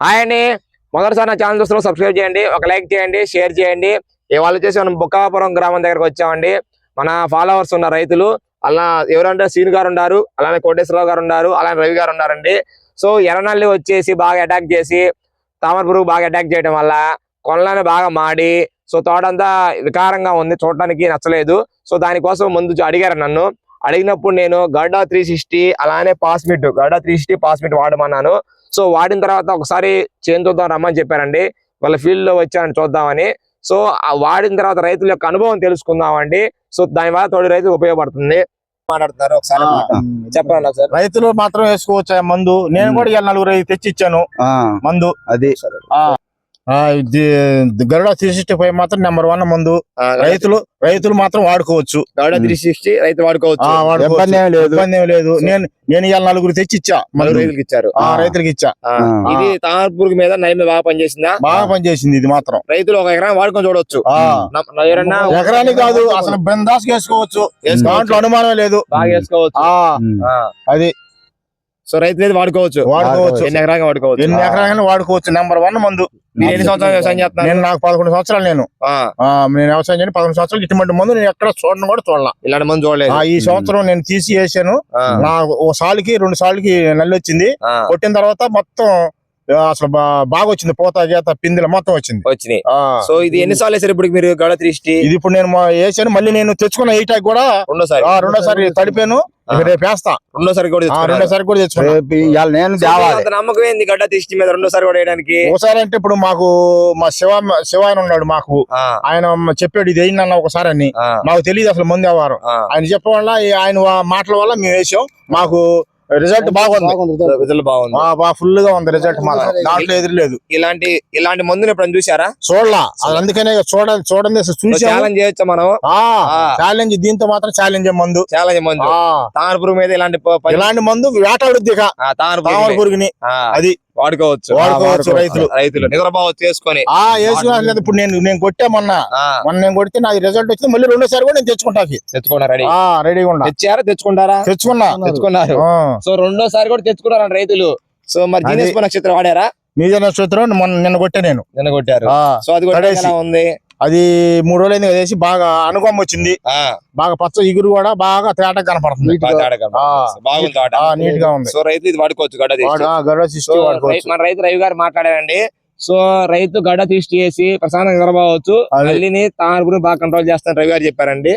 Hi మొదటిసారి నా channel చూస్తున్న సబ్స్క్రైబ్ చేయండి ఒక లైక్ చేయండి షేర్ చేయండి. ఇవాళ వచ్చేసి మనం బుక్కాపురం గ్రామం దగ్గరకు వచ్చామండి. మన ఫాలోవర్స్ ఉన్న రైతులు అలా ఎవరంటే సీన్ గారు ఉన్నారు అలానే కోటేశ్వరరావు గారు ఉన్నారు అలానే రవి గారు ఉన్నారండి సో ఎర్రనల్లి వచ్చేసి బాగా అటాక్ చేసి తామర పురుగు బాగా అటాక్ చేయడం వల్ల కొనలని బాగా మాడి సో తోటంతా వికారంగా ఉంది చూడటానికి నచ్చలేదు. సో దానికోసం ముందు అడిగారు నన్ను. అడిగినప్పుడు నేను గడ్డా త్రీ సిక్స్టీ అలానే పాస్మిట్ గడ్డా త్రీ సిక్స్టీ పాస్మిట్ వాడమన్నాను. సో వాడిన తర్వాత ఒకసారి చేను చూద్దాం రమ్మని చెప్పారండి. వాళ్ళ ఫీల్డ్లో వచ్చానని చూద్దామని. సో ఆ వాడిన తర్వాత రైతుల యొక్క అనుభవం తెలుసుకుందామండి. సో దాని వల్ల తోడి రైతు ఉపయోగపడుతుంది. మాట్లాడుతున్నారు ఒకసారి చెప్పండి సార్. రైతులు మాత్రం వేసుకోవచ్చు మందు? నేను. కూడా ఇవాళ నలుగురు ఐదు తెచ్చి ఇచ్చాను ఆ, మందు. అది. గరుడ త్రీ సిక్స్టీ ఫైవ్ మాత్రం నెంబర్ వన్ మందు. రైతులు రైతులు మాత్రం వాడుకోవచ్చు. గడ్డ త్రీ సిక్స్టీ రైతు వాడుకోవచ్చు. ఇబ్బంది ఏం లేదు. నేను నేను ఇవాళ నలుగురు తెచ్చి ఇచ్చా మందు రైతులకు ఇచ్చారు. ఆ. రైతులకి ఇచ్చా. ఇది తామర పురుగు మీద నయం మీద బాగా పనిచేసిందా? బాగా పనిచేసింది ఇది మాత్రం. రైతులు ఒక ఎకరం వాడుకొని చూడవచ్చు ఆ. న- ఎవరన్నా ఎకరానికి కాదు అసలు బిందాస్ వేసుకోవచ్చు. దాంట్లో అనుమానం లేదు. బాగా వేసుకోవచ్చు. అది సో రైతు అయితే వాడుకోవచ్చు. వాడుకోవచ్చు. ఎన్ని ఎకరాగా వాడుకోవచ్చు? ఎన్ని ఎకరాలైనా వాడుకోవచ్చు. నెంబర్ వన్ మందు. మీరు ఎన్ని సంవత్సరాలు వ్యవసాయం చేస్తున్నారు? నేను నాకు పదకొండు సంవత్సరాలు నేను. నేను వ్యవసాయం చేయని పదకొండు సంవత్సరాలు ఇటువంటి మందు నేను ఎక్కడ చూడను కూడా చూడాల. ఇలాంటి మంది చూడలేదు. ఈ సంవత్సరం నేను తీసి వేసాను. ఆ, నా ఓ సాలికి రెండు సార్లకి నల్లి వచ్చింది. కొట్టిన తర్వాత మొత్తం అసలు బా- బాగా వచ్చింది పోత గీత పిందిల మొత్తం వచ్చింది. వచ్చినాయి. సో ఇది ఎన్ని సార్లు వేసారు ఇప్పుడు మీరు గడ త్రీస్టీ ఇది ఇప్పుడు నేను మా- వేసాను మళ్ళీ నేను తెచ్చుకున్న ఈటాకి కూడా రెండోసారి. ఆ, రెండోసారి తడిపాను. రేపు వేస్తా. రెండోసారి కూడా. రెండోసారి కూడా తెచ్చుకున్నా. నేను నమ్మకం ఏంది గడ్డ మీద రెండోసారి కూడా వేయడానికి? ఒకసారి అంటే ఇప్పుడు మాకు మా శివ శివ ఆయన ఉన్నాడు మాకు. ఆయన చెప్పాడు ఇది అయిందన్న ఒకసారి అని. మాకు తెలియదు అసలు ముందు వ్యవహారం. ఆయన చెప్పడం వల్ల ఈ ఆయన మాటల వల్ల మేము వేసాం. మాకు రిజల్ట్ బాగుంది. రిజల్ట్ బాగుంది. ఫుల్గా ఉంది రిజల్ట్ మాత్రం దాంట్లో ఎదురు లేదు ఇలాంటి ఇలాంటి మందుని ఎప్పుడైనా చూసారా చూడలా. అది అందుకనే చూడాలి చూడండి అసలు చూసాము. ఛాలెంజ్ చేయొచ్చా మనం? ఆ. ఛాలెంజ్ దీంతో మాత్రం ఛాలెంజ్ మందు. ఛాలెంజ్ మందు. పురుగు మీద ఇలాంటి ఇలాంటి మందు వేటాడుద్ది పురుగుని అది. వాడుకోవచ్చు. వాడుకోవచ్చు. రైతులు. రైతులు. నిద్రపోవచ్చు చేసుకొని. ఆ వేసుకున్నా ఇప్పుడు నేను నేను కొట్టామన్నా ఆ, మొన్న నేను కొడితే నాకు రిజల్ట్ వచ్చింది. మళ్ళీ రెండోసారి కూడా నేను తెచ్చుకుంటాకి తెచ్చుకున్నారు రెడీ? ఆ రెడీగా ఉన్నా. తెచ్చారా? తెచ్చుకుంటారా? తెచ్చుకున్నా. తెచ్చుకున్నారు. సో రెండోసారి కూడా తెచ్చుకున్నారు రైతులు. సో మరి జీనియస్ నక్షత్రం వాడారా? నిజ నక్షత్రం మొన్న నిన్న కొట్టా నేను. నిన్న కొట్టారు. సో అది కూడా ఉంది? అది మూడు రోజులైంది వేసి బాగా అనుగం వచ్చింది. బాగా పచ్చ ఇగురు కూడా బాగా తేట కనపడుతుంది. నీట్గా ఉంది. సో రైతు ఇది వాడుకోవచ్చు మన రైతు రవి గారు మాట్లాడారండి. సో రైతు గడ్డ తీసి చేసి ప్రశాంతంగా నిద్రపోవచ్చు. నల్లిని తామర పురుగు బాగా కంట్రోల్ చేస్తాను రవి గారు చెప్పారండి.